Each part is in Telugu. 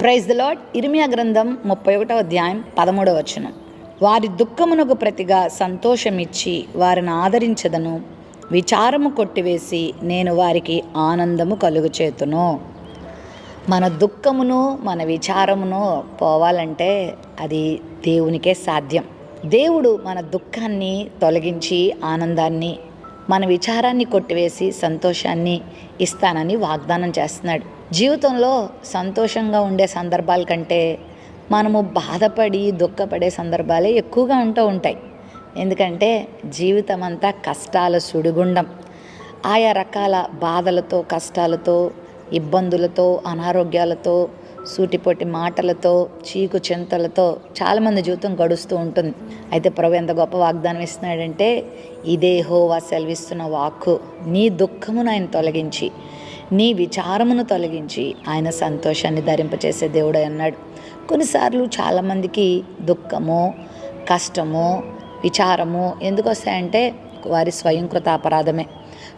ప్రైజ్ ద లాడ్ ఇర్మియా గ్రంథం ముప్పై ఒకటో అధ్యాయం పదమూడవ వచనం. వారి దుఃఖమునకు ప్రతిగా సంతోషమిచ్చి వారిని ఆదరించదను. విచారము కొట్టివేసి నేను వారికి ఆనందము కలుగు చేతును మన దుఃఖమును మన విచారమును పోవాలంటే అది దేవునికే సాధ్యం. దేవుడు మన దుఃఖాన్ని తొలగించి ఆనందాన్ని మన విచారాన్ని కొట్టివేసి సంతోషాన్ని ఇస్తానని వాగ్దానం చేస్తున్నాడు. జీవితంలో సంతోషంగా ఉండే సందర్భాల కంటే మనము బాధపడి దుఃఖపడే సందర్భాలే ఎక్కువగా ఉంటూ ఉంటాయి. ఎందుకంటే జీవితం అంతా కష్టాల సుడిగుండం. ఆయా రకాల బాధలతో కష్టాలతో ఇబ్బందులతో అనారోగ్యాలతో సూటిపోటి మాటలతో చీకు చింతలతో చాలామంది జీవితం గడుస్తూ ఉంటుంది. అయితే ప్రభు ఎంత గొప్ప వాగ్దానం ఇస్తున్నాడంటే ఇదే హోవా సెలవిస్తున్న వాక్కు. నీ దుఃఖమును ఆయన తొలగించి. నీ విచారమును తొలగించి ఆయన సంతోషాన్ని ధరింపచేసే దేవుడు అన్నాడు కొన్నిసార్లు చాలామందికి దుఃఖము కష్టము విచారము ఎందుకు వస్తాయంటే వారి స్వయంకృత అపరాధమే.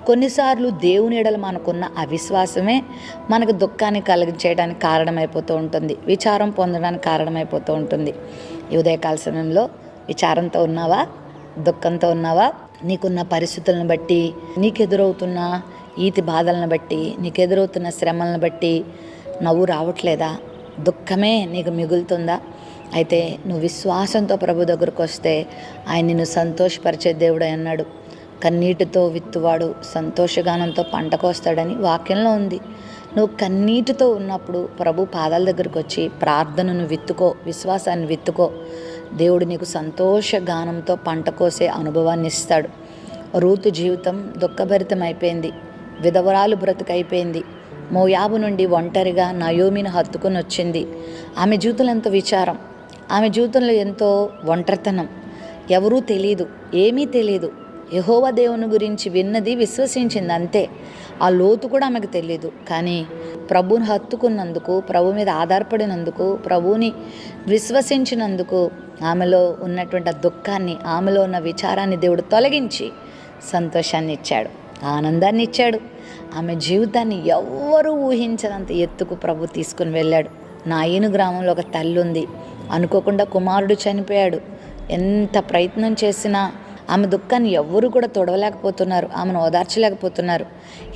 కొన్నిసార్లు దేవుని ఎడల మనకున్న అవిశ్వాసమే మనకు దుఃఖాన్ని కలిగించేయడానికి కారణమైపోతూ ఉంటుంది. విచారం పొందడానికి కారణమైపోతూ ఉంటుంది. ఈ ఉదయకాల సమయంలో విచారంతో ఉన్నావా? దుఃఖంతో ఉన్నావా? నీకున్న పరిస్థితులను బట్టి నీకు ఎదురవుతున్న ఈతి బాధలను బట్టి నీకు ఎదురవుతున్న శ్రమలను బట్టి నవ్వు రావట్లేదా? దుఃఖమే నీకు మిగులుతుందా? అయితే నువ్వు విశ్వాసంతో ప్రభు దగ్గరకు వస్తే ఆయన నిన్ను సంతోషపరిచే దేవుడు అన్నాడు కన్నీటితో విత్తువాడు సంతోషగానంతో పంట కోస్తాడని వాక్యంలో ఉంది. నువ్వు కన్నీటితో ఉన్నప్పుడు ప్రభు పాదాల దగ్గరికి వచ్చి ప్రార్థనను విత్తుకో విశ్వాసాన్ని విత్తుకో. దేవుడు నీకు సంతోషగానంతో పంట కోసే అనుభవాన్ని ఇస్తాడు. రూతు జీవితం దుఃఖభరితం అయిపోయింది విధవరాలు బ్రతుకైపోయింది. మోయాబు నుండి ఒంటరిగా నయోమిని హత్తుకుని వచ్చింది ఆమె జీవితంలో ఎంతో విచారం? ఆమె జీవితంలో ఎంతో ఒంటరితనం. ఎవరూ తెలియదు ఏమీ తెలియదు యహోవ దేవుని గురించి విన్నది విశ్వసించింది అంతే. ఆ లోతు కూడా ఆమెకు తెలియదు కానీ ప్రభుని హత్తుకున్నందుకు ప్రభు మీద ఆధారపడినందుకు ప్రభుని విశ్వసించినందుకు ఆమెలో ఉన్నటువంటి ఆ దుఃఖాన్ని ఆమెలో ఉన్న విచారాన్ని దేవుడు తొలగించి సంతోషాన్ని ఇచ్చాడు ఆనందాన్ని ఇచ్చాడు ఆమె జీవితాన్ని ఎవ్వరూ ఊహించనంత ఎత్తుకు ప్రభు తీసుకుని వెళ్ళాడు. నాయను గ్రామంలో ఒక తల్లి ఉంది. అనుకోకుండా కుమారుడు చనిపోయాడు. ఎంత ప్రయత్నం చేసినా ఆమె దుఃఖాన్ని ఎవ్వరూ కూడా తొడవలేకపోతున్నారు. ఆమెను ఓదార్చలేకపోతున్నారు.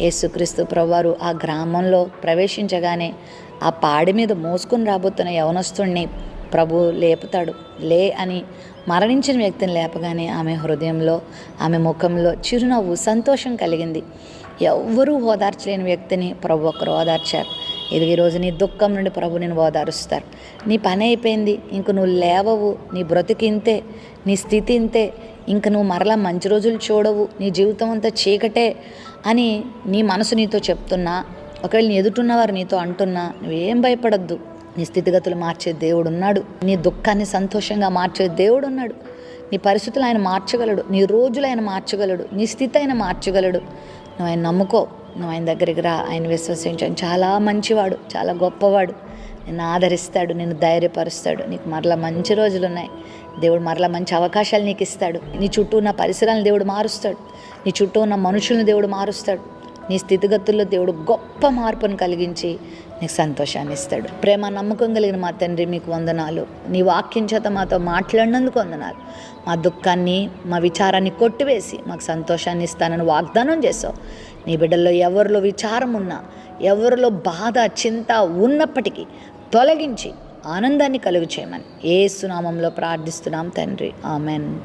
యేసుక్రీస్తు ప్రభువారు ఆ గ్రామంలో ప్రవేశించగానే ఆ పాడి మీద మోసుకుని రాబోతున్న యవనస్తుణ్ణి ప్రభు లేపుతాడు. లే అని మరణించిన వ్యక్తిని లేపగానే ఆమె హృదయంలో ఆమె ముఖంలో చిరునవ్వు సంతోషం కలిగింది. ఎవ్వరూ ఓదార్చలేని వ్యక్తిని ప్రభు ఒకరు ఓదార్చారు. ఇది ఈరోజు నీ దుఃఖం నుండి ప్రభు నేను ఓదారుస్తారు. నీ పని అయిపోయింది ఇంక నువ్వు లేవవు నీ బ్రతికింతే నీ స్థితి ఇంతే ఇంక నువ్వు మరలా మంచి రోజులు చూడవు నీ జీవితం అంతా చీకటే అని నీ మనసు నీతో చెప్తున్నా ఒకవేళ నీ ఎదుటిన్నవారు నీతో అంటున్నా నువ్వేం భయపడద్దు. నీ స్థితిగతులు మార్చే దేవుడు ఉన్నాడు నీ దుఃఖాన్ని సంతోషంగా మార్చే దేవుడు ఉన్నాడు నీ పరిస్థితులు ఆయన మార్చగలడు నీ రోజులు ఆయన మార్చగలడు నీ స్థితి ఆయన మార్చగలడు. నువ్వు ఆయన నమ్ముకో. నువ్వు ఆయన దగ్గరికి రా. ఆయన విశ్వసించాను చాలా మంచివాడు చాలా గొప్పవాడు. నిన్ను ఆదరిస్తాడు నిన్ను ధైర్యపరుస్తాడు. నీకు మరలా మంచి రోజులు ఉన్నాయి. దేవుడు మరలా మంచి అవకాశాలు నీకు ఇస్తాడు. నీ చుట్టూ ఉన్న పరిసరాలను దేవుడు మారుస్తాడు. నీ చుట్టూ ఉన్న మనుషులను దేవుడు మారుస్తాడు. నీ స్థితిగతుల్లో దేవుడు గొప్ప మార్పును కలిగించి నీకు సంతోషాన్ని ఇస్తాడు. ప్రేమ నమ్మకం కలిగిన మా తండ్రి మీకు వందనాలు. నీ వాక్యం చేత మాతో మాట్లాడినందుకు వందనాలు. మా దుఃఖాన్ని మా విచారాన్ని కొట్టివేసి మాకు సంతోషాన్ని ఇస్తానని వాగ్దానం చేసావు. నీ బిడ్డల్లో ఎవరిలో విచారం ఉన్నా ఎవరిలో బాధ చింత ఉన్నప్పటికీ తొలగించి ఆనందాన్ని కలుగు చేయమని ఏ సునామంలో ప్రార్థిస్తున్నాం తండ్రి. ఆమెన్.